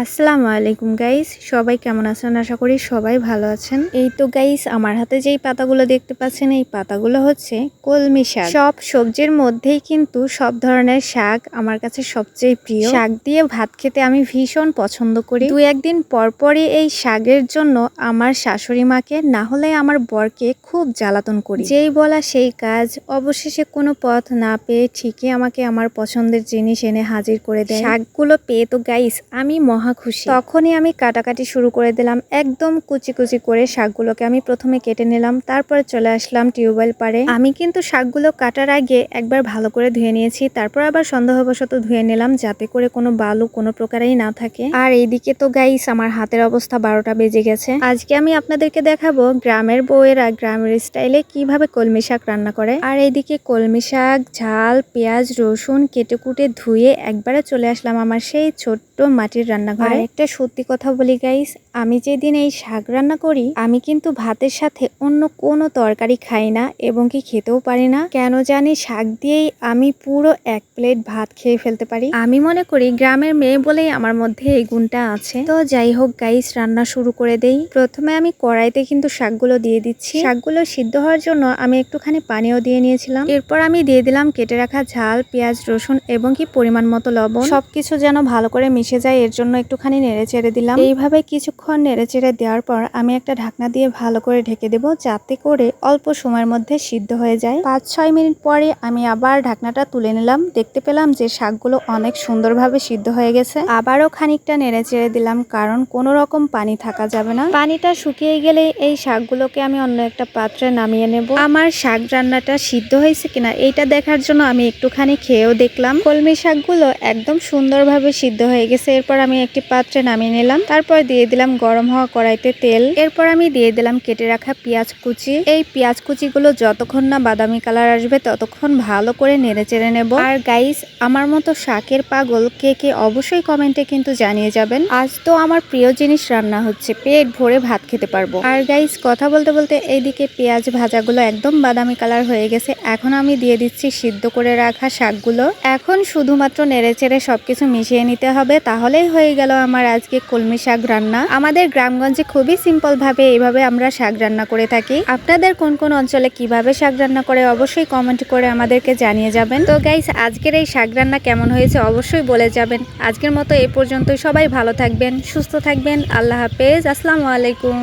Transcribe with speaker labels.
Speaker 1: আসসালামু আলাইকুম গাইস সবাই কেমন আছেন? আশা করি সবাই ভালো আছেন। এই তো গাইস আমার হাতে যেই পাতাগুলো দেখতে পাচ্ছেন, এই পাতাগুলো হচ্ছে কলমি শাক। সব সবজির মধ্যেই কিন্তু সব ধরনের শাক আমার কাছে সবচেয়ে প্রিয়। শাক দিয়ে ভাত খেতে আমি ভীষণ পছন্দ করি। দু একদিন পরপরই এই শাকের জন্য আমার শাশুড়ি মাকে, না হলে আমার বরকে খুব জ্বালাতন করি। যেই বলা সেই কাজ, অবশেষে কোনো পথ না পেয়ে ঠিকই আমাকে আমার পছন্দের জিনিস এনে হাজির করে দেয়। শাকগুলো পেয়ে তো গাইস আমি মহা খুশি। তখনই আমি কাটাকাটি শুরু করে দিলাম, একদম কুচি কুচি করে শাকগুলোকে আমি প্রথমে কেটে নিলাম, তারপরে চলে আসলাম টিউবওয়েল পারে আমি কিন্তু শাকগুলো কাটার আগে একবার ভালো করে ধুয়ে নিয়েছি, তারপর আবার সন্দেহবশত ধুয়ে নিলাম যাতে করে কোনো বালু কোনো প্রকারেই না থাকে। আর এইদিকে তো গাইস আমার হাতের অবস্থা বারোটা বেজে গেছে। আজকে আমি আপনাদেরকে দেখাবো গ্রামের বউয়েরা গ্রামের স্টাইলে কীভাবে কলমি শাক রান্না করে। আর এইদিকে কলমি শাক, ঝাল, পেঁয়াজ, রসুন কেটে কুটে ধুয়ে একবারে চলে আসলাম আমার সেই ছোট্ট মাটির রান্নাঘরে। একটা সত্যি কথা বলি গাইস আমি যেদিন এই শাক রান্না করি, আমি কিন্তু ভাতের সাথে অন্য কোনো তরকারি খাই না এবং কি খেতেও পারি না। কেন জানি শাক দিয়েই আমি পুরো এক প্লেট ভাত খেয়ে ফেলতে পারি। আমি মনে করি গ্রামের মেয়ে বলেই আমার মধ্যে এই গুণটা আছে। তো যাই হোক গাইস রান্না শুরু করে দেই। প্রথমে আমি কড়াইতে কিন্তু শাকগুলো দিয়ে দিচ্ছি। শাকগুলো সিদ্ধ হওয়ার জন্য আমি একটুখানি পানিও দিয়ে নিয়েছিলাম। এরপর আমি দিয়ে দিলাম কেটে রাখা ঝাল, পেঁয়াজ, রসুন এবং কি পরিমাণ মতো লবণ। সবকিছু যেন ভালো করে মিশে যায়, এর জন্য একটুখানি নেড়ে চেড়ে দিলাম। এইভাবে কিছুক্ষণ নেড়ে চেড়ে দেওয়ার পর আমি একটা ঢাকনা দিয়ে ভালো করে ঢেকে দেবো, যাতে করে অল্প সময়ের মধ্যে সিদ্ধ হয়ে যায়। পাঁচ ছয় মিনিট পরে আমি আবার ঢাকনাটা তুলে নিলাম। দেখতে পেলাম যে শাকগুলো অনেক সুন্দরভাবে সিদ্ধ হয়ে গেছে। আবারও খানিকটা নেড়ে চেড়ে দিলাম, কারণ কোনো রকম পানি থাকা যাবে না। পানিটা শুকিয়ে গেলে এই শাকগুলোকে আমি অন্য একটা পাত্রে নামিয়ে নেব। আমার শাক রান্নাটা সিদ্ধ হয়েছে কিনা এইটা দেখার জন্য আমি একটুখানি খেয়েও দেখলাম। কলমি শাকগুলো একদম সুন্দরভাবে সিদ্ধ হয়ে গেছে। এরপর আমি একটি পাত্রে নামিয়ে নিলাম। তারপর দিয়ে দিলাম গরম হওয়া কড়াইতে তেল। এরপর আমি দিয়ে দিলাম কেটে রাখা পেঁয়াজ কুচি। এই পেঁয়াজ কুচিগুলো যতক্ষণ না বাদামি কালার আসবে, ততক্ষণ ভালো করে নেড়ে চেড়ে নেব। আর গাইস আমার মতো শাকের পাগল কে কে অবশ্যই কমেন্টে কিন্তু জানিয়ে যাবেন। আজ তো আমার প্রিয় জিনিস রান্না হচ্ছে, পেট ভরে ভাত খেতে পারব। আর গাইস কথা বলতে বলতে এইদিকে পেঁয়াজ ভাজাগুলো একদম বাদামি কালার হয়ে গেছে। এখন আমি দিয়ে দিচ্ছি সিদ্ধ করে রাখা শাকগুলো। এখন শুধুমাত্র নেড়ে চেড়ে সবকিছু মিশিয়ে নিতে হবে, তাহলেই হয়ে গেল আমার আজকে কলমি শাক রান্না। আমাদের গ্রামগঞ্জে খুবই সিম্পলভাবে এইভাবে আমরা শাক রান্না করে থাকি। আপনাদের কোন কোন অঞ্চলে কীভাবে শাক রান্না করে অবশ্যই কমেন্ট করে আমাদেরকে জানিয়ে যাবেন। তো গাইস আজকের এই শাক রান্না কেমন হয়েছে অবশ্যই বলে যাবেন। আজকের মতো এ পর্যন্তই। সবাই ভালো থাকবেন, সুস্থ থাকবেন। আল্লাহ হাফেজ। আসসালামু আলাইকুম।